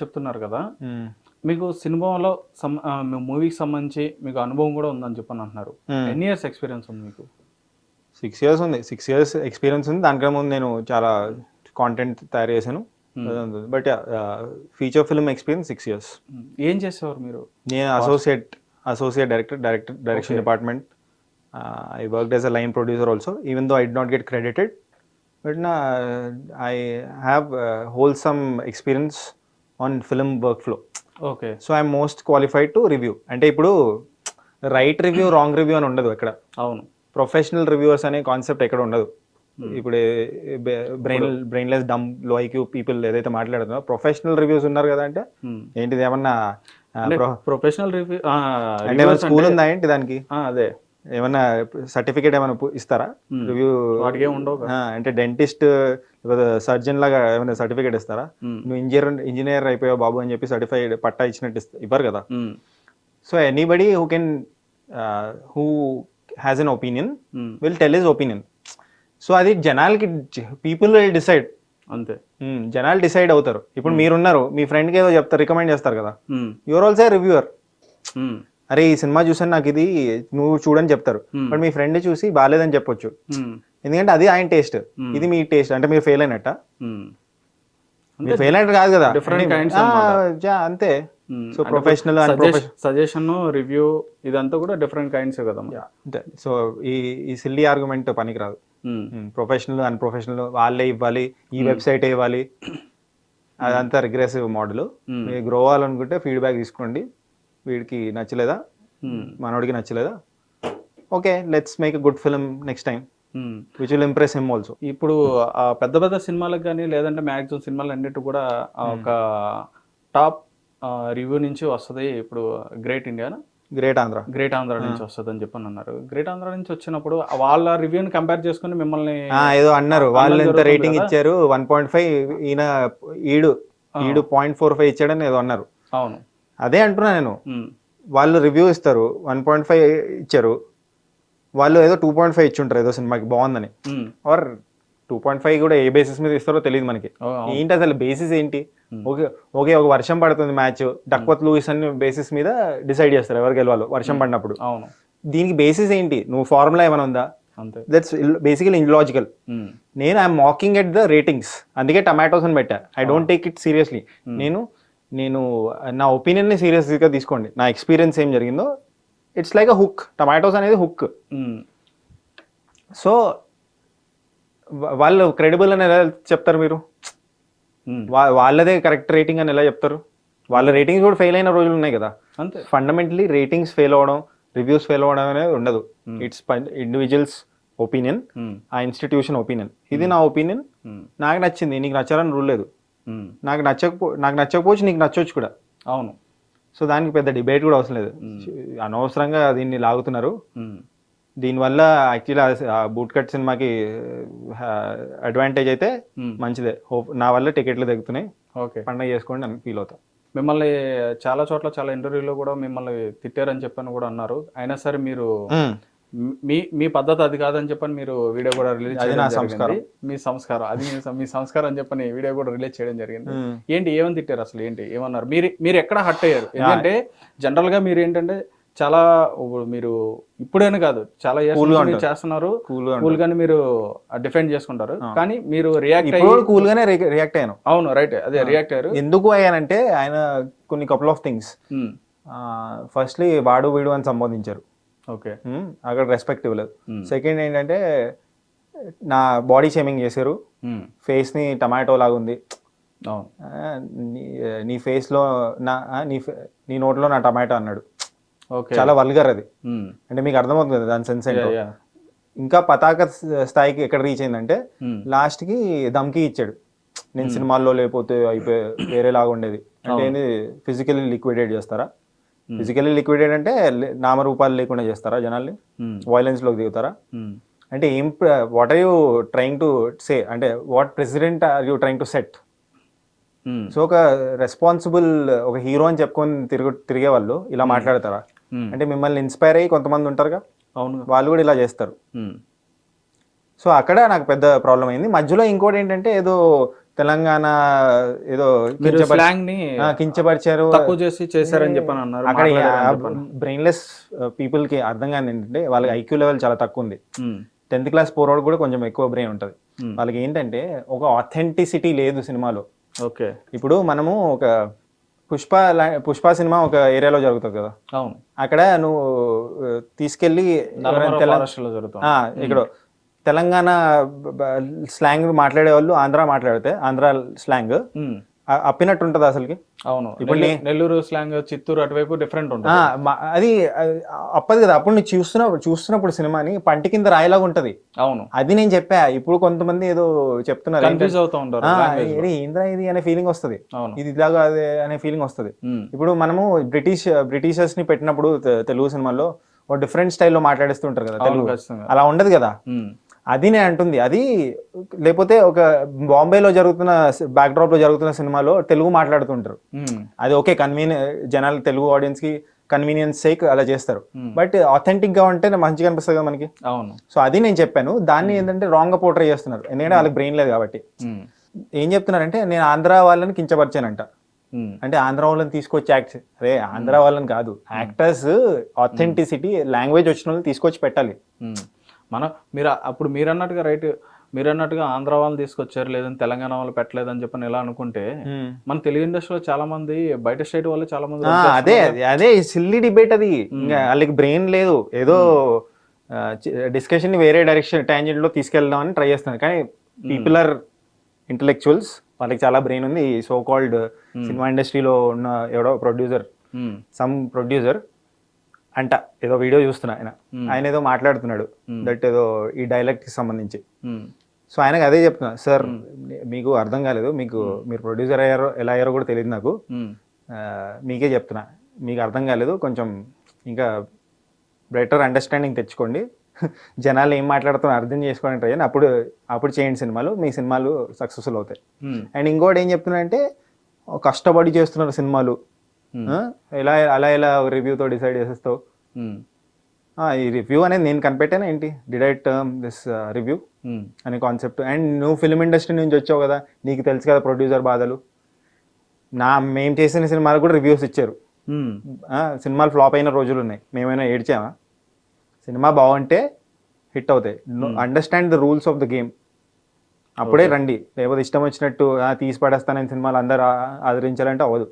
చెప్తున్నారు కదా. మీకు సినిమాలో మూవీకి సంబంధించి మీకు అనుభవం కూడా ఉందని చెప్పని అంటున్నారు. ఎన్ని ఇయర్స్ ఎక్స్పీరియన్స్ ఉంది మీకు? సిక్స్ ఇయర్స్ ఉంది. సిక్స్ ఇయర్స్ ఎక్స్పీరియన్స్ ఉంది. దానికన్నా ముందు నేను చాలా కాంటెంట్ తయారు చేశాను. But feature film experience six years. ఏం చేసేవారు మీరు? నేను associate associate director director direction department I work as a line producer also even though I did not get credited but నా I have wholesome experience on film work flow okay so I'm most qualified to review అంటే ఇప్పుడు right review wrong review అని ఉండదు ఎక్కడ. అవును. Professional reviewers అనే concept ఎక్కడ ఉండదు. ఇప్పుడు బ్రెయిన్ బ్రెయిన్లెస్ డమ్లో ఐక్యూ పీపుల్ ఏదైతే మాట్లాడుతున్నారో ప్రొఫెషనల్ రివ్యూస్ ఉన్నారు కదా అంటే Hmm. ఏంటిది ఏమన్నా ప్రొఫెషనల్ రివ్యూ అంటే స్కూల్ ఉందా ఏంటి దానికి? అదే. ఏమన్నా సర్టిఫికేట్ ఏమైనా ఇస్తారా? రివ్యూ వాటికి ఏం ఉండవు. అంటే డెంటిస్ట్ సర్జన్ లాగా ఏమైనా సర్టిఫికేట్ ఇస్తారా. నువ్వు ఇంజనీర్ ఇంజనీర్ అయిపోయావు బాబు అని చెప్పి సర్టిఫైడ్ పట్టా ఇచ్చినట్టు ఇవ్వరు కదా. So anybody who can who has an opinion. Will tell is opinion so అది జనాలకి పీపుల్ విల్ డిసైడ్ అంతే జనాలు డిసైడ్ అవుతారు ఇప్పుడు మీరున్నారు మీ ఫ్రెండ్కి ఏదో చెప్తారు రికమెండ్ చేస్తారు కదా. Your also reviewer. అరే ఈ సినిమా చూసాను నాకు ఇది నువ్వు చూడని చెప్తారు. బట్ మీ ఫ్రెండ్ చూసి బాగాలేదని చెప్పొచ్చు. ఎందుకంటే అది ఆయన టేస్ట్. ఇది మీ టేస్ట్. అంటే మీరు ఫెయిల్ అయినట్ట. మీరు ఫెయిల్ అయినట్టు కాదు కదా. జా, అంతే. So professional and suggestion review ఇదంతా కూడా డిఫరెంట్ కైండ్స్ కదా సో ఈ ఈ సిల్లీ ఆర్గ్యుమెంట్ పనికిరాదు. ప్రొఫెషనల్ అన్ ప్రొఫెషనల్ వాళ్ళే ఇవ్వాలి ఈ వెబ్సైట్ ఇవ్వాలి. అదంతా రిగ్రెసివ్ మోడల్. మీరు గ్రో అవ్వాలనుకుంటే ఫీడ్బ్యాక్ తీసుకోండి. వీడికి నచ్చలేదా. మనోడికి నచ్చలేదా? Okay let's make good film next time. Which will impress him also ఇప్పుడు ఆ పెద్ద పెద్ద సినిమాలకు కానీ లేదంటే మ్యాక్సిమం సినిమాలు అన్నిటి కూడా ఆ ఒక టాప్ రివ్యూ నుంచి వస్తుంది ఇప్పుడు గ్రేట్ ఇండియానా గ్రేట్ ఆంధ్ర గ్రేట్ ఆంధ్ర నుంచి వస్తుంది అని చెప్పని అన్నారు. గ్రేట్ ఆంధ్ర నుంచి వచ్చినప్పుడు వాళ్ళ రివ్యూని కంపేర్ చేసుకుని మిమ్మల్ని ఏదో అన్నారు. వాళ్ళు ఎంత రేటింగ్. ఇచ్చారు? వన్ పాయింట్ ఫైవ్ ఈయన ఈడు ఈడు పాయింట్ ఫోర్ ఫైవ్ ఇచ్చాడని ఏదో అన్నారు. అవును. అదే అంటున్నా నేను. Hmm. వాళ్ళు రివ్యూ ఇస్తారు. వన్ పాయింట్ ఫైవ్ ఇచ్చారు. వాళ్ళు ఏదో టూ పాయింట్ ఫైవ్ ఇచ్చుంటారు ఏదో సినిమాకి బాగుందని. ఆర్ టూ పాయింట్ ఫైవ్ కూడా ఏ బేసిస్ మీద ఇస్తారో తెలియదు మనకి. ఏంటి అసలు బేసిస్ ఏంటి? ఓకే ఓకే ఒక వర్షం పడుతుంది మ్యాచ్ డక్వత్ లూయిస్ అని బేసిస్ మీద డిసైడ్ చేస్తారు ఎవరు గెలవాలో వర్షం పడినప్పుడు. అవును. దీనికి బేసిస్ ఏంటి? నువ్వు ఫార్ములా ఏమైనా ఉందా? That's basically illogical. నేను I'm mocking at the ratings అందుకే టమాటోస్ అని పెట్టా. I don't take it seriously నేను నేను నా ఒపీనియన్ని సీరియస్గా తీసుకోండి. నా ఎక్స్పీరియన్స్ ఏం జరిగిందో it's like a hook tomatoes అనేది హుక్ Hmm. సో వాళ్ళు క్రెడిబుల్ అని ఎలా చెప్తారు మీరు? Hmm. వాళ్ళదే కరెక్ట్ రేటింగ్ అని ఎలా చెప్తారు? వాళ్ళ రేటింగ్స్ కూడా ఫెయిల్ అయిన రోజులు ఉన్నాయి కదా. అంతే. ఫండమెంటలీ రేటింగ్స్ ఫెయిల్ అవ్వడం రివ్యూస్ ఫెయిల్ అవ్వడం అనేది ఉండదు. It's individuals opinion Hmm. ఆ ఇన్స్టిట్యూషన్ ఒపీనియన్ ఇది నా ఒపీనియన్ Hmm. నాకు నచ్చింది. నీకు నచ్చాలని రూల్ లేదు. Hmm. నాకు నచ్చకపో నాకు నచ్చకపోవచ్చు నీకు నచ్చవచ్చు కూడా. అవును. సో దానికి పెద్ద డిబేట్ కూడా అవసరం లేదు. అనవసరంగా దీన్ని లాగుతున్నారు. దీనివల్ల యాక్చువల్లీ ఆ బూట్ కట్ సినిమాకి అడ్వాంటేజ్ అయితే. మంచిదే. హోప్ నా వల్ల టికెట్లు తగ్గుతున్నాయి ఓకే. పండగ చేసుకోండి అని ఫీల్ అవుతా. మిమ్మల్ని చాలా చోట్ల చాలా ఇంటర్వ్యూలో కూడా మిమ్మల్ని తిట్టారని చెప్పని కూడా అన్నారు. అయినా సరే మీరు మీ మీ పద్ధతి అది కాదని చెప్పని మీరు వీడియో కూడా రిలీజ్ అది చేయడం నా జరిగింది. సంస్కారం. మీ సంస్కారం. అది మీ సంస్కారం అని చెప్పని వీడియో కూడా రిలీజ్ చేయడం జరిగింది. ఏంటి ఏమని తిట్టారు అసలు? ఏంటి ఏమన్నారు? మీరు మీరు ఎక్కడ హట్ అయ్యారు? ఎందుకంటే జనరల్గా మీరు ఏంటంటే చాలా ఇప్పుడు మీరు ఇప్పుడేనే కాదు చాలా. చేస్తున్నారు. కూల్ గానే మీరు డిఫెండ్ చేసుకుంటారు. కానీ మీరు రియాక్ట్ కూల్ గానే రియాక్ట్ అయ్యాను. అవును రైట్. అదే రియాక్ట్ అయ్యారు. ఎందుకు అయ్యానంటే ఆయన కొన్ని కపుల్ ఆఫ్ థింగ్స్ ఫస్ట్లీ వాడు వీడు అని సంబోధించారు. ఓకే. అక్కడ రెస్పెక్ట్ ఇవ్వలేదు. సెకండ్ ఏంటంటే నా బాడీ షేమింగ్ చేశారు. ఉమ్, ఫేస్ని టమాటో లాగా ఉంది. నీ- ఫేస్లో నా నీ నీ నోట్లో నా టమాటో అన్నాడు. చాలా వల్గర్ అది. అంటే మీకు అర్థమవుతుంది కదా దాని సెన్స్ ఏంటో. ఇంకా పతాక స్థాయికి ఎక్కడ రీచ్ అయిందంటే ఉమ్, లాస్ట్కి ధమ్కి ఇచ్చాడు. నేను సినిమాల్లో లేకపోతే అయిపోయి వేరేలాగా ఉండేది. అంటే ఏంది ఫిజికల్లీ లిక్విడేట్ చేస్తారా? ఫిజికల్లీ లిక్విడేట్ అంటే నామరూపాలు లేకుండా చేస్తారా జనాల్ని? ఉమ్, వైలెన్స్లోకి దిగుతారా? ఉమ్, అంటే ఏం what are you trying to say అంటే what president are you trying to set so ఒక రెస్పాన్సిబుల్ ఒక హీరో అని చెప్పుకొని తిరుగు తిరిగే వాళ్ళు ఇలా మాట్లాడతారా? ఉమ్, అంటే మిమ్మల్ని ఇన్స్పైర్ అయ్యి కొంతమంది ఉంటారుగా? అవును. వాళ్ళు కూడా ఇలా చేస్తారు. సో అక్కడ నాకు పెద్ద ప్రాబ్లం అయింది. మధ్యలో ఇంకోటి ఏంటంటే ఏదో తెలంగాణ ఏదో కించపరిచారు. తక్కువ చేసి చేశారని చెప్పని అన్నారు అక్కడ. బ్రెయిన్లెస్ పీపుల్కి అర్థం కాని ఏంటంటే వాళ్ళకి ఐక్యూ లెవెల్ చాలా తక్కువ ఉంది. టెన్త్ క్లాస్ పోరోడ్ కూడా కొంచెం ఎక్కువ బ్రెయిన్ ఉంటుంది. వాళ్ళకి ఏంటంటే ఒక ఆథెంటిసిటీ లేదు సినిమాలో. ఓకే. ఇప్పుడు మనము ఒక పుష్ప పుష్ప సినిమా ఒక ఏరియాలో జరుగుతుంది కదా. అవును. అక్కడ నువ్వు తీసుకెళ్ళి ఇక్కడ తెలంగాణ స్లాంగ్ మాట్లాడే వాళ్ళు ఆంధ్ర మాట్లాడితే ఆంధ్ర స్లాంగ్. అప్పినట్టు ఉంటుంది అసలుకి? అవును. ఇప్పుడు నెల్లూరు- స్లాంగ్ చిత్తూరు అటువైపు డిఫరెంట్ ఉంటుంది. అది అప్పది కదా. అప్పుడు నువ్వు చూస్తున్నప్పుడు చూస్తున్నప్పుడు సినిమాని పంటి కింద రాయిలాగా ఉంటది. అవును. అది నేను చెప్పా. ఇప్పుడు కొంతమంది ఏదో చెప్తున్నారు. కన్ఫ్యూజ్ అవుతూ ఉంటారు ఏంద్రా ఇది అనే ఫీలింగ్ వస్తుంది. అవును. ఇది ఇలాగా అదే అనే ఫీలింగ్ వస్తుంది. ఇప్పుడు మనము బ్రిటిష్ బ్రిటిషర్స్ని పెట్టినప్పుడు తెలుగు సినిమాల్లో ఒక డిఫరెంట్ స్టైల్లో మాట్లాడిస్తుంటారు కదా తెలుగు. అలా ఉండదు కదా. అది నేను అంటుంది. అది లేకపోతే ఒక బాంబేలో జరుగుతున్న బ్యాక్ డ్రాప్లో జరుగుతున్న సినిమాలో తెలుగు మాట్లాడుతుంటారు. అది ఓకే కన్వీని జనాలు తెలుగు ఆడియన్స్కి కన్వీనియన్స్ సేక్ అలా చేస్తారు. బట్ ఆథెంటిక్గా ఉంటే మంచిగా అనిపిస్తుంది కదా మనకి? అవును. సో అది నేను చెప్పాను. దాన్ని ఏంటంటే రాంగ్గా పోర్ట్రే చేస్తున్నారు. ఎందుకంటే వాళ్ళకి బ్రెయిన్ లేదు కాబట్టి. ఏం చెప్తున్నారంటే నేను ఆంధ్ర వాళ్ళని కించపరిచానంట. అంటే ఆంధ్ర వాళ్ళని తీసుకొచ్చి యాక్ట్ అరే ఆంధ్ర వాళ్ళని కాదు. యాక్టర్స్ ఆథెంటిసిటీ లాంగ్వేజ్ వచ్చిన వాళ్ళని తీసుకొచ్చి పెట్టాలి. మన మీరు అప్పుడు మీరు అన్నట్టుగా రైట్ మీరు అన్నట్టుగా ఆంధ్ర వాళ్ళని తీసుకొచ్చారు లేదని తెలంగాణ వాళ్ళు పెట్టలేదని చెప్పని ఎలా అనుకుంటే మన తెలుగు ఇండస్ట్రీలో చాలా మంది బయట స్టేట్ వాళ్ళు చాలా మంది అదే అదే- సిల్లీ డిబేట్ అది. ఇంకా వాళ్ళకి బ్రెయిన్ లేదు. ఏదో డిస్కషన్ని వేరే డైరెక్షన్ ట్యాంజెంట్లో తీసుకెళ్దామని ట్రై చేస్తున్నారు. కానీ పీపుల్ ఆర్ ఇంటలెక్చువల్స్ వాళ్ళకి చాలా బ్రెయిన్ ఉంది. సో కాల్డ్ సినిమా ఇండస్ట్రీలో ఉన్న ఎవడో ప్రొడ్యూసర్ సమ్ ప్రొడ్యూసర్ అంట. ఏదో వీడియో చూస్తున్నా ఆయన. ఆయన ఏదో మాట్లాడుతున్నాడు. దట్ ఏదో ఈ డైలెక్ట్కి సంబంధించి. సో ఆయనకు అదే చెప్తున్నా సార్ మీకు అర్థం కాలేదు. మీకు మీరు ప్రొడ్యూసర్ అయ్యారో ఎలా అయ్యారో కూడా తెలియదు నాకు. మీకే చెప్తున్నా. మీకు అర్థం కాలేదు. కొంచెం ఇంకా బెటర్ అండర్స్టాండింగ్ తెచ్చుకోండి. జనాలు ఏం మాట్లాడుతున్నారు అర్థం చేసుకోవడానికి ట్రై చేయండి. అప్పుడు అప్పుడు చేయండి సినిమాలు. మీ సినిమాలు సక్సెస్ఫుల్ అవుతాయి. అండ్ ఇంకోటి ఏం చెప్తున్నా అంటే కష్టపడి చేస్తున్నారు సినిమాలు. ఆ? ఎలా అలా ఎలా రివ్యూతో డిసైడ్ చేసేస్తావు. ఆ, ఈ రివ్యూ అనేది నేను కనిపెట్టాను ఏంటి? Did I term this review అనే కాన్సెప్ట్ అండ్ నువ్వు ఫిల్మ్ ఇండస్ట్రీ నుంచి వచ్చావు కదా నీకు తెలుసు కదా ప్రొడ్యూసర్ బాధలు. నా మేము చేసిన సినిమాలకు కూడా రివ్యూస్ ఇచ్చారు. ఆ, సినిమాలు ఫ్లాప్ అయిన రోజులు ఉన్నాయి. మేమైనా ఏడ్చామా? సినిమా బాగుంటే హిట్ అవుతాయి. Understand the rules of the game అప్పుడే రండి. లేకపోతే ఇష్టం వచ్చినట్టు "ఆ, తీసి పడేస్తానని సినిమాలు అందరూ ఆదరించాలంటే అవ్వదు.